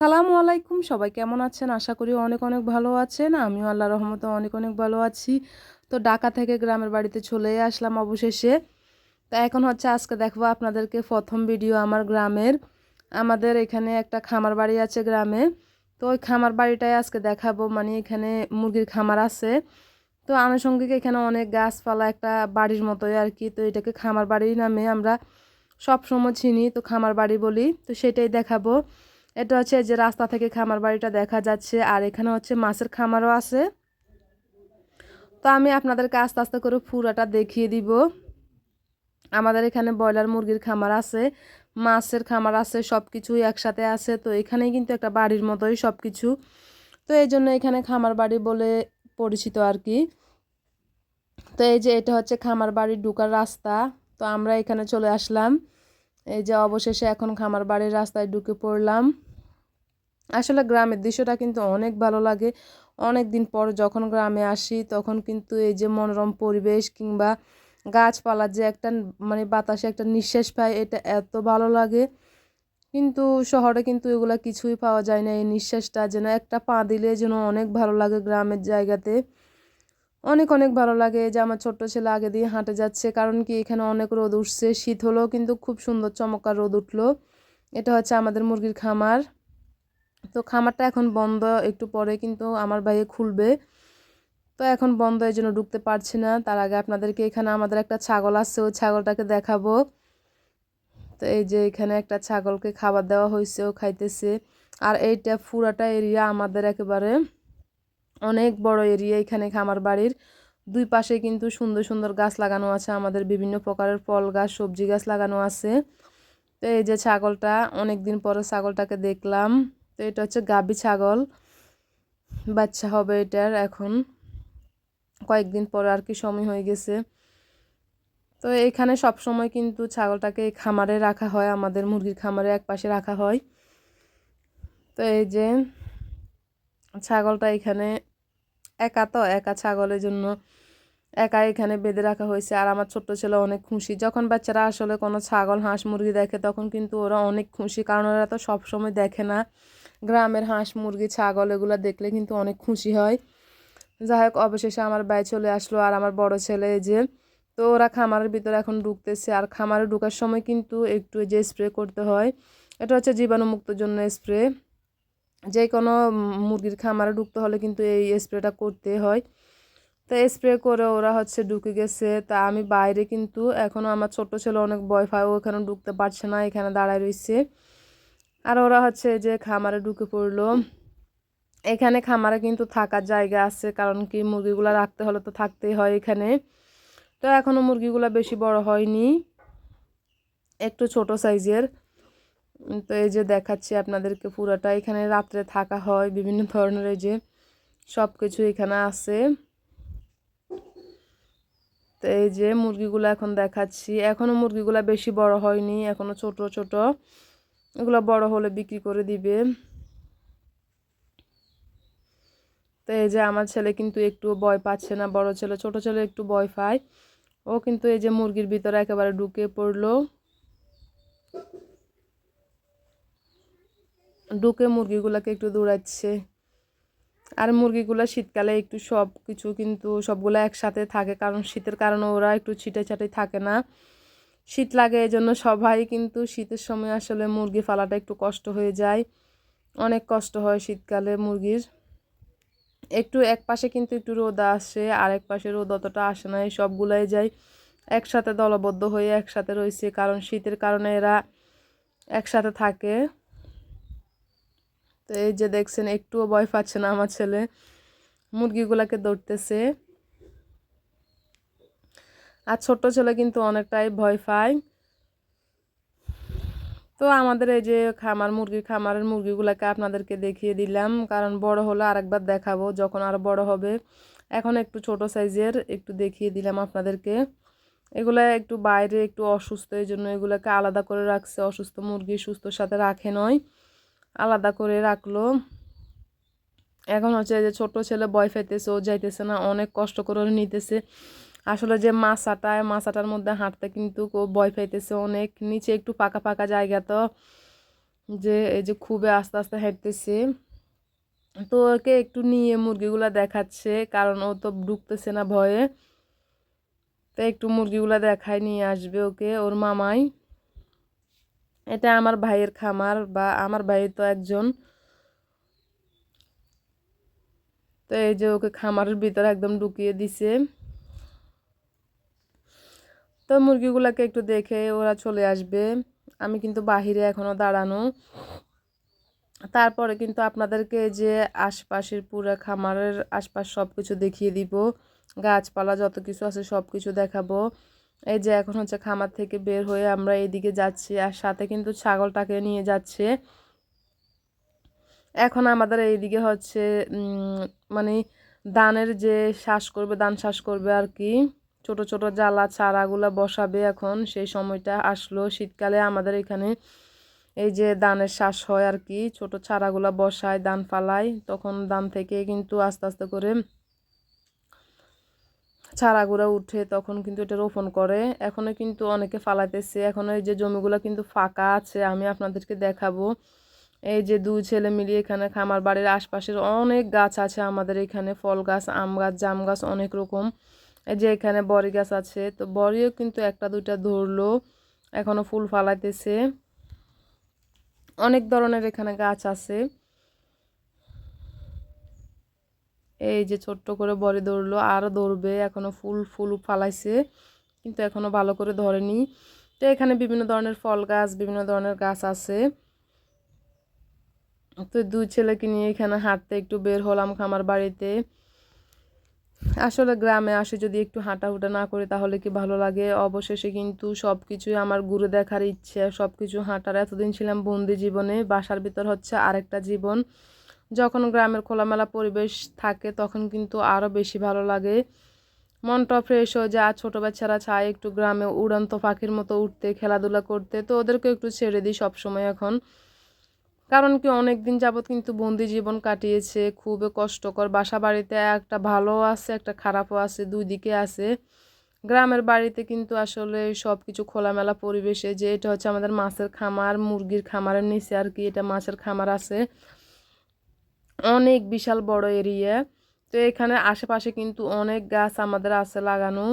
সালামু আলাইকুম। সবাই কেমন আছেন? আশা করি অনেক অনেক ভালো আছেন। আমিও আল্লাহ রহমতে অনেক অনেক ভালো আছি। তো ঢাকা থেকে গ্রামের বাড়িতে চলে আসলাম অবশেষে। তা এখন হচ্ছে আজকে দেখব আপনাদেরকে প্রথম ভিডিও আমার গ্রামের। আমাদের এখানে একটা খামার বাড়ি আছে গ্রামে। তো ওই খামার বাড়িটাই আজকে দেখাবো। মানে এখানে মুরগির খামার আছে। তো আনুষঙ্গিক এখানে অনেক গাছপালা, একটা বাড়ির মতোই আর কি। তো এটাকে খামার বাড়ি নামে আমরা সব সময় চিনি। তো খামার বাড়ি বলি। তো সেটাই দেখাবো। এটা হচ্ছে যে রাস্তা থেকে খামার বাড়িটা দেখা যাচ্ছে, আর এখানে হচ্ছে মাছের খামারও আছে। তো আমি আপনাদেরকে আস্তে আস্তে করে পুরাটা দেখিয়ে দিব। আমাদের এখানে ব্রয়লার মুরগির খামার আছে, মাছের খামার আছে সব কিছুই একসাথে আছে। তো এখানেই কিন্তু একটা বাড়ির মতোই সব কিছু তো এই জন্য এখানে খামার বাড়ি বলে পরিচিত আর কি। তো এই যে এটা হচ্ছে খামার বাড়ির ঢুকার রাস্তা। তো আমরা এখানে চলে আসলাম। এই যে অবশেষে এখন খামার বাড়ির রাস্তায় ঢুকে পড়লাম। আসলে গ্রামের দৃশ্যটা কিন্তু অনেক ভালো লাগে। অনেক দিন পর যখন গ্রামে আসি, তখন কিন্তু এই যে মনোরম পরিবেশ কিংবা গাছপালা যে একটা মানে বাতাসে একটা নিঃশ্বাস পায়, এটা এত ভালো লাগে। কিন্তু শহরে কিন্তু এগুলো কিছুই পাওয়া যায় না, এই নিঃশ্বাসটা যেন একটা পা দিলে যেন অনেক ভালো লাগে গ্রামের জায়গাতে। অনেক অনেক ভালো লাগে যে আমার ছোট্ট ছেলে আগে দিয়ে হাঁটে যাচ্ছে, কারণ কি এখানে অনেক রোদ উঠছে, শীত হলেও কিন্তু খুব সুন্দর চমৎকার রোদ উঠল। এটা হচ্ছে আমাদের মুরগির খামার। তো খামারটা এখন বন্ধ একটু পরে কিন্তু আমার ভাইয়ে খুলবে। তো এখন বন্ধ এই জন্য ঢুকতে পারছি না। তার আগে আপনাদেরকে এখানে আমাদের একটা ছাগল আছে, ওই ছাগলটাকে দেখাবো। তো এই যে এখানে একটা ছাগলকে খাবার দেওয়া হয়েছে, ও খাইতেছে। আর এইটা পুরাটা এরিয়া আমাদের একেবারে অনেক বড় এরিয়া এখানে খামার বাড়ির। দুই পাশে কিন্তু সুন্দর সুন্দর গাছ লাগানো আছে, আমাদের বিভিন্ন প্রকারের ফল গাছ, সবজি গাছ লাগানো আছে। তো এই যে ছাগলটা অনেক দিন পরে ছাগলটাকে দেখলাম। তো এটা হচ্ছে গাবি ছাগল। বাচ্চা হবে এটার এখন। কয়েকদিন পর আর কি সময় হয়ে গেছে। তো এখানে সব সময় কিন্তু ছাগলটাকে খামারে রাখা হয়, আমাদের মুরগির খামারে এক পাশে রাখা হয়। তো এই যে ছাগলটা এখানে একা তো, একা ছাগলের জন্য একা এখানে বেঁধে রাখা হয়েছে। আর আমার ছোট্ট ছেলে অনেক খুশি। যখন বাচ্চারা আসলে কোনো ছাগল, হাঁস, মুরগি দেখে, তখন কিন্তু ওরা অনেক খুশি। কারণ ওরা তো সবসময় দেখে না। গ্রামের হাঁস, মুরগি, ছাগল এগুলো দেখলে কিন্তু অনেক খুশি হয়। যাই হোক, অবশেষে আমার বাই চলে আসলো আর আমার বড় ছেলে যে, তো ওরা খামারের ভিতরে এখন ঢুকতেছে। আর খামারে ঢুকার সময় কিন্তু একটু যে স্প্রে করতে হয়, এটা হচ্ছে জীবাণুমুক্তর জন্য স্প্রে যে কোনো মুরগির খামারে ঢুকতে হলে কিন্তু এই স্প্রেটা করতে হয়। তো স্প্রে করে ওরা হচ্ছে ঢুকে গেছে। তা আমি বাইরে কিন্তু এখনও আমার ছোট ছেলে অনেক ভয় পায় ওখানে ঢুকতে পারছে না, এখানে দাঁড়ায় রয়েছে। আর ওরা হচ্ছে যে খামারে ঢুকে পড়ল। এখানে খামারে কিন্তু থাকার জায়গা আছে, কারণ কি মুরগিগুলো রাখতে হলে তো থাকতেই হয় এখানে। তো এখনও মুরগিগুলো বেশি বড় হয়নি, একটু ছোট সাইজের। তো এই যে দেখাচ্ছি আপনাদেরকে পুরোটা, এখানে রাত্রে থাকা হয়, বিভিন্ন ধরনের এই যে সব কিছু এখানে আছে। তো এই যে মুরগিগুলো এখন দেখাচ্ছি এখনও মুরগিগুলো বেশি বড় হয়নি এখনও ছোট ছোট। এগুলো বড় হলে বিক্রি করে দিবে। তো এই যে আমার ছেলে কিন্তু একটু ভয় পাচ্ছে না, বড় ছেলে, ছোট ছেলে একটু ভয় পায়। ও কিন্তু এই যে মুরগির ভিতরে একেবারে ঢুকে পড়ল। ঢুকে মুরগিগুলোকে একটু দৌড়াচ্ছে। আর মুরগিগুলো শীতকালে একটু সব কিছু কিন্তু সবগুলো একসাথে থাকে, কারণ শীতের কারণে ওরা একটু ছিটে ছাটে থাকে না। শীত লাগে এই জন্য সবাই কিন্তু শীতের সময় আসলে মুরগি ফালাটা একটু কষ্ট হয়ে যায়। অনেক কষ্ট হয় শীতকালে মুরগির। একটু এক পাশে কিন্তু একটু রোদ আসে আর এক পাশে রোদ অতটা আসে না, এই সবগুলাই যায় একসাথে দলবদ্ধ হয়ে একসাথে রয়েছে, কারণ শীতের কারণে এরা একসাথে থাকে। তো এই যে দেখছেন, একটুও ভয় পাচ্ছে না আমার ছেলে। মুরগিগুলাকে দৌড়তেছে আর ছোট্ট ছেলে কিন্তু অনেকটাই ভয় পায়। তো আমাদের এই যে খামার, মুরগির খামারের মুরগিগুলোকে আপনাদেরকে দেখিয়ে দিলাম। কারণ বড় হলে আরেকবার দেখাবো যখন আরও বড় হবে। এখন একটু ছোট সাইজের একটু দেখিয়ে দিলাম আপনাদেরকে। এগুলো একটু বাইরে একটু অসুস্থ, এই জন্য এগুলোকে আলাদা করে রাখছে। অসুস্থ মুরগি সুস্থর সাথে রাখে নয়, আলাদা করে রাখল। এখন হচ্ছে যে ছোট ছেলে বয় ফেতেছে ও যাইতেছে না, অনেক কষ্ট করে নিতেছে। আসলে যে মাছাটায়, মাছাটার মধ্যে হাঁটতে কিন্তু বয় পাইতেছে অনেক। নিচে একটু পাকা পাকা জায়গা তো, যে এই যে খুবই আস্তে আস্তে হাঁটতেছে। তো ওকে একটু নিয়ে মুরগিগুলা দেখাচ্ছে, কারণ ও তো ঢুকতেছে না ভয়ে। তো একটু মুরগিগুলা দেখায়, নিয়ে আসবে ওকে, ওর মামাই। এটা আমার ভাইয়ের খামার বা আমার ভাই তো একজন। তো এই যে ওকে খামারের ভিতরে একদম ঢুকিয়ে দিছে। তো মুরগিগুলোকে একটু দেখে ওরা চলে আসবে। আমি কিন্তু বাহিরে এখনও দাঁড়ানো। তারপরে কিন্তু আপনাদেরকে যে আশপাশের পুরো খামারের আশপাশ সব কিছু দেখিয়ে দিব। গাছপালা যত কিছু আছে সব কিছু দেখাবো। এই যে এখন হচ্ছে খামার থেকে বের হয়ে আমরা এইদিকে যাচ্ছি আর সাথে কিন্তু ছাগলটাকে নিয়ে যাচ্ছে। এখন আমাদের এইদিকে হচ্ছে মানে দানের যে শ্বাস করবে দান শ্বাস করবে আর কি। ছোট ছোট জ্বালা চারাগুলা বসাবে এখন। সেই সময়টা আসলো, শীতকালে আমাদের এখানে এই যে দানের শ্বাস হয় আর কি, ছোট চারাগুলা বসায় দান ফালায়। তখন দান থেকে কিন্তু আস্তে আস্তে করে চারাগুলো উঠে, তখন কিন্তু এটা রোপণ করে। এখনও কিন্তু অনেকে ফালাইতেছে। এখনও এই যে জমিগুলো কিন্তু ফাঁকা আছে, আমি আপনাদেরকে দেখাবো। এই যে দুই ছেলে মিলিয়ে এখানে খামার বাড়ির আশপাশের অনেক গাছ আছে আমাদের এখানে, ফল গাছ, আম গাছ, জাম গাছ অনেক রকম। এই যে এখানে বড়ি গাছ আছে, তো বড়িও কিন্তু একটা দুইটা ধরলো এখনও ফুল ফালাইতেছে। অনেক ধরনের এখানে গাছ আছে। এই যে ছোট্ট করে বড়ি ধরলো আরও ধরবে এখনও ফুল ফুল ফালাইছে, কিন্তু এখনও ভালো করে ধরেনি। তো এখানে বিভিন্ন ধরনের ফল গাছ, বিভিন্ন ধরনের গাছ আছে। তো দুই ছেলেকে নিয়ে এখানে হাঁটতে একটু বের হলাম খামার বাড়িতে। আসলে গ্রামে আসে যদি একটু হাঁটাহুটা না করি তাহলে কি ভালো লাগে? অবশেষে কিন্তু সব কিছুই আমার ঘুরে দেখার ইচ্ছে। সব কিছু হাঁটার। এতদিন ছিলাম বন্দি জীবনে। বাসার ভিতর হচ্ছে আরেকটা জীবন। যখন গ্রামের খোলামেলা পরিবেশ থাকে তখন কিন্তু আরও বেশি ভালো লাগে। মনটা ফ্রেশ হয়ে যায়। আর ছোটো বাচ্চারা চায় একটু গ্রামে উড়ন্ত পাখির মতো উঠতে, খেলাধুলা করতে। তো ওদেরকে একটু ছেড়ে দিই সবসময় এখন। কারণ কি অনেক দিন যাবৎ কিন্তু বন্দি জীবন কাটিয়েছে, খুবই কষ্টকর। বাসা বাড়িতে একটা ভালো আছে, একটা খারাপও আছে, দুই দিকে আছে। গ্রামের বাড়িতে কিন্তু আসলে সব কিছু খোলামেলা পরিবেশে যে এটা হচ্ছে আমাদের মাছের খামার, মুরগির খামারের নিচে আর কি এটা মাছের খামার আছে। অনেক বিশাল বড় এরিয়া। তো এখানে আশেপাশে কিন্তু অনেক গাছ আমাদের আছে লাগানো।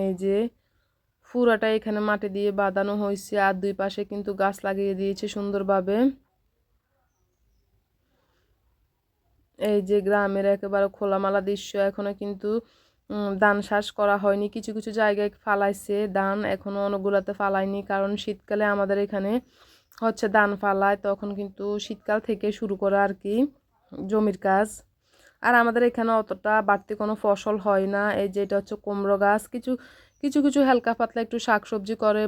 এই যে পুরাটা এখানে মাটি দিয়ে বাঁধানো হয়েছে আর দুই পাশে কিন্তু গাছ লাগিয়ে দিয়েছে সুন্দরভাবে। এই যে গ্রামের একেবারে খোলামালা দৃশ্য, এখনও কিন্তু ধান শ্বাস করা হয়নি। কিছু কিছু জায়গায় ফালাইছে ধান এখনও অনেকগুলোতে ফালায়নি কারণ শীতকালে আমাদের এখানে হচ্ছে ধান ফালায়, তখন কিন্তু শীতকাল থেকে শুরু করা আর কি জমির কাজ। আর আমাদের এখানে অতটা বাড়তি কোনো ফসল হয় না। এই যে এটা হচ্ছে কুমড়ো গাছ। কিছু কিছু কিছু হালকা পাতলা একটু শাকসবজি করে।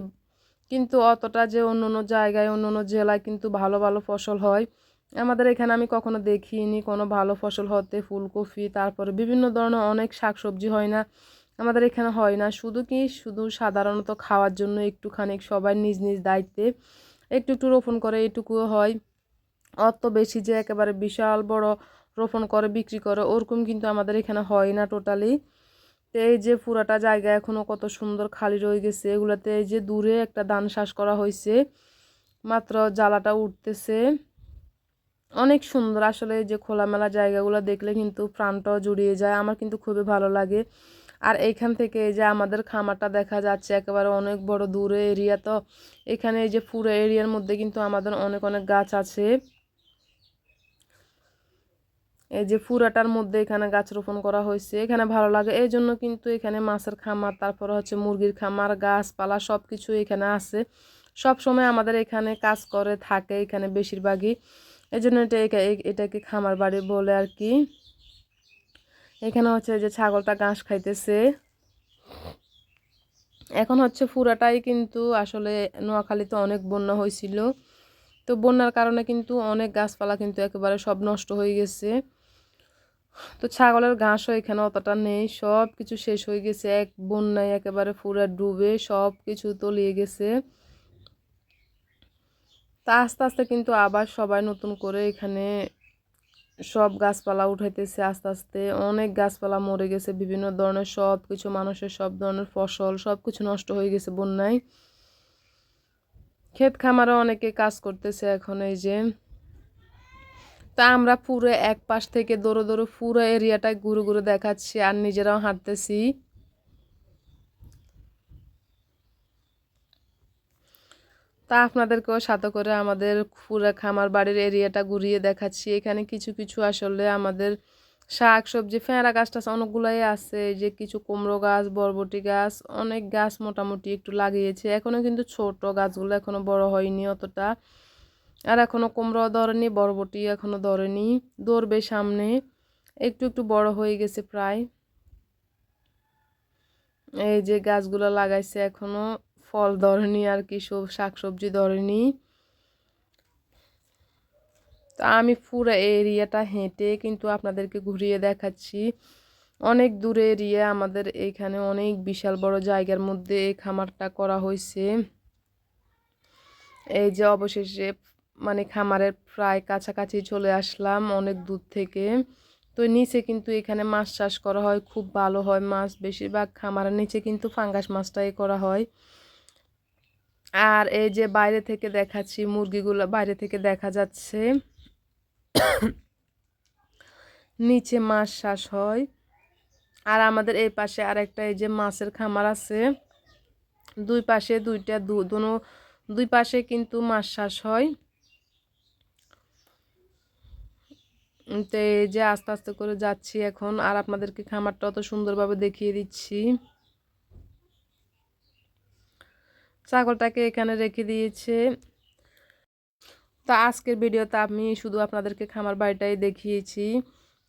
কিন্তু অতটা যে অন্য অন্য জায়গায়, অন্য অন্য জেলায় কিন্তু ভালো ভালো ফসল হয়। আমাদের এখানে আমি কখনো দেখিনি কোনো ভালো ফসল হতে, ফুলকপি, তারপরে বিভিন্ন ধরনের অনেক শাকসবজি হয় না। আমাদের এখানে হয় না। শুধু কি? শুধু সাধারণত খাওয়ার জন্য একটুখানি সবাই নিজ নিজ দায়িত্বে একটু একটু রোপণ করে এটুকুও হয়। অত বেশি যে একেবারে বিশাল বড় রোপণ করে, বিক্রি করে, ওরকম কিন্তু আমাদের এখানে হয় না টোটালি। তো এই যে পুরাটা জায়গা এখনও কত সুন্দর খালি রয়ে গেছে, এগুলোতে এই যে দূরে একটা ধান শ্বাস করা হয়েছে, মাত্র জ্বালাটা উঠতেছে। অনেক সুন্দর আসলে এই যে খোলামেলা জায়গাগুলো দেখলে কিন্তু প্রাণটাও জুড়িয়ে যায়, আমার কিন্তু খুবই ভালো লাগে। আর এইখান থেকে এই যে আমাদের খামারটা দেখা যাচ্ছে একেবারে অনেক বড় দূরে এরিয়া, তো এখানে এই যে পুরো এরিয়ার মধ্যে কিন্তু আমাদের অনেক অনেক গাছ আছে। এই যে পুরাটার মধ্যে এখানে গাছ রোপণ করা হয়েছে, এখানে ভালো লাগে। এই জন্য কিন্তু এখানে মাছের খামার, তারপরে হচ্ছে মুরগির খামার, গাছপালা সব কিছু এখানে আছে। সব সময় আমাদের এখানে কাজ করে, থাকে এখানে বেশিরভাগই। এই জন্য এটা এটাকে খামার বাড়ি বলে আর কি। এখানে হচ্ছে যে ছাগলটা ঘাস খাইতেছে। এখন হচ্ছে পুরাটাই কিন্তু আসলে নোয়াখালীতে অনেক বন্যা হয়েছিল। তো বন্যার কারণে কিন্তু অনেক গাছপালা কিন্তু একেবারে সব নষ্ট হয়ে গেছে। তো ছাগলের ঘাসও এখানে অতটা নেই সব কিছু শেষ হয়ে গেছে। এক বন্যায় একেবারে পুরো ডুবে সব কিছু তলিয়ে গেছে। তা আস্তে আস্তে কিন্তু আবার সবাই নতুন করে এখানে সব গাছপালা উঠাইতেছে আস্তে আস্তে। অনেক গাছপালা মরে গেছে, বিভিন্ন ধরনের সব কিছু মানুষের সব ধরনের ফসল সব কিছু নষ্ট হয়ে গেছে বন্যায়। ক্ষেত খামারও অনেকে কাজ করতেছে এখন এই যে। তা আমরা পুরো এক পাশ থেকে দৌড়ো দৌড়ো পুরো এরিয়াটায় ঘুরে ঘুরে দেখাচ্ছি আর নিজেরাও হাঁটতেছি। তা আপনাদেরকেও সাথে করে আমাদের পুরো খামার বাড়ির এরিয়াটা ঘুরিয়ে দেখাচ্ছি। এখানে কিছু কিছু আসলে আমাদের শাক, সবজি, ফেঁড়া গাছ টাছ অনেকগুলাই আছে। যে কিছু কুমড়ো গাছ, বরবটি গাছ, অনেক গাছ মোটামুটি একটু লাগিয়েছে। এখনও কিন্তু ছোট গাছগুলো এখনও বড় হয়নি অতটা। আর এখনও কুমড়ো ধরেনি, বরবটি এখনও ধরেনি। ধরবে সামনে। একটু একটু বড় হয়ে গেছে প্রায়। এই যে গাছগুলো লাগাইছে এখনও ফল ধরেনি আর কি, সব শাক সবজি ধরেনি। তো আমি পুরো এরিয়াটা হেঁটে কিন্তু আপনাদেরকে ঘুরিয়ে দেখাচ্ছি। অনেক দূরে এরিয়া, আমাদের এখানে অনেক বিশাল বড় জায়গার মধ্যে এই খামারটা করা হয়েছে। এই যে অবশেষে মানে খামারের প্রায় কাছাকাছি চলে আসলাম অনেক দূর থেকে। তো নিচে কিন্তু এখানে মাছ চাষ করা হয়, খুব ভালো হয় মাছ। বেশিরভাগ খামারের নিচে কিন্তু ফাঙ্গাস মাছটাই করা হয়। আর এই যে বাইরে থেকে দেখাচ্ছি, মুরগিগুলো বাইরে থেকে দেখা যাচ্ছে। নিচে মাছ চাষ হয়। আর আমাদের এই পাশে আরেকটা এই যে মাছের খামার আছে। দুই পাশে দুইটা দুনো, দুই পাশে কিন্তু মাছ চাষ হয়। তো এই যে আস্তে আস্তে করে যাচ্ছি এখন, আর আপনাদেরকে খামারটা অত সুন্দরভাবে দেখিয়ে দিচ্ছি। ছাগলটাকে এখানে রেখে দিয়েছে। তো আজকের ভিডিওতে আমি শুধু আপনাদেরকে খামার বাড়িটাই দেখিয়েছি।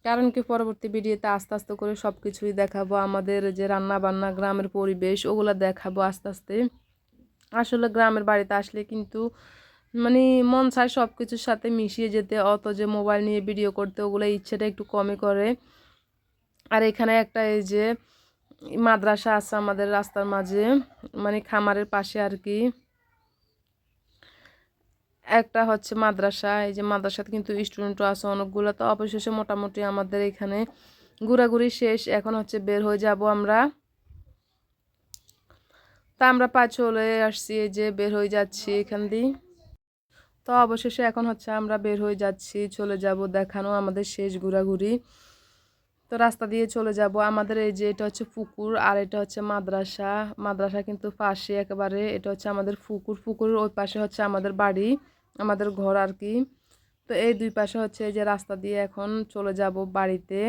কারণ কি, পরবর্তী ভিডিওতে আস্তে আস্তে করে সব কিছুই দেখাবো, আমাদের যে রান্না বান্না গ্রামের পরিবেশ, ওগুলো দেখাবো আস্তে আস্তে। আসলে গ্রামের বাড়িতে আসলে কিন্তু মানে মন চায় সব কিছুর সাথে মিশিয়ে যেতে। অত যে মোবাইল নিয়ে ভিডিও করতে, ওগুলো ইচ্ছেটা একটু কমে করে। আর এখানে একটা এই যে মাদ্রাসা আছে আমাদের রাস্তার মাঝে মানে খামারের পাশে আর কি। একটা হচ্ছে মাদ্রাসা, এই যে মাদ্রাসাতে কিন্তু স্টুডেন্টও আছে, অনেকগুলো। তো অবশেষে মোটামুটি আমাদের এখানে ঘোরাঘুরি শেষ। এখন হচ্ছে বের হয়ে যাব আমরা। তা আমরা পা চলে আসছি, এই যে বের হয়ে যাচ্ছি এখান দিয়ে। তো অবশেষে এখন হচ্ছে আমরা বের হয়ে যাচ্ছি, চলে যাব দেখানো আমাদের শেষ ঘোরাঘুরি। তো রাস্তা দিয়ে চলে যাব আমাদের এই যে এটা হচ্ছে পুকুর আর এটা হচ্ছে মাদ্রাসা। মাদ্রাসা কিন্তু পাশে একেবারে, এটা হচ্ছে আমাদের পুকুর। পুকুরের ওই পাশে হচ্ছে আমাদের বাড়ি, আমাদের ঘর আর কি। তো এই দুই পাশে হচ্ছে এই যে রাস্তা দিয়ে এখন চলে যাব বাড়িতে।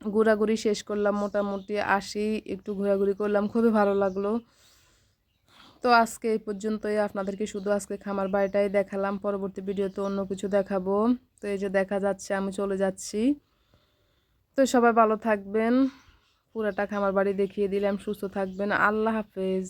ঘোরাঘুরি শেষ করলাম, মোটামুটি আসি, একটু ঘোরাঘুরি করলাম, খুবই ভালো লাগল। তো আজকে এই পর্যন্তই। আপনাদেরকে শুধু আজকে খামার বাড়িটাই দেখালাম। পরবর্তী ভিডিওতে অন্য কিছু দেখাবো। তো এই যে দেখা যাচ্ছে, আমি চলে যাচ্ছি। তো সবাই ভালো থাকবেন। পুরাটা খামার বাড়ি দেখিয়ে দিলাম। সুস্থ থাকবেন। আল্লাহ হাফেজ।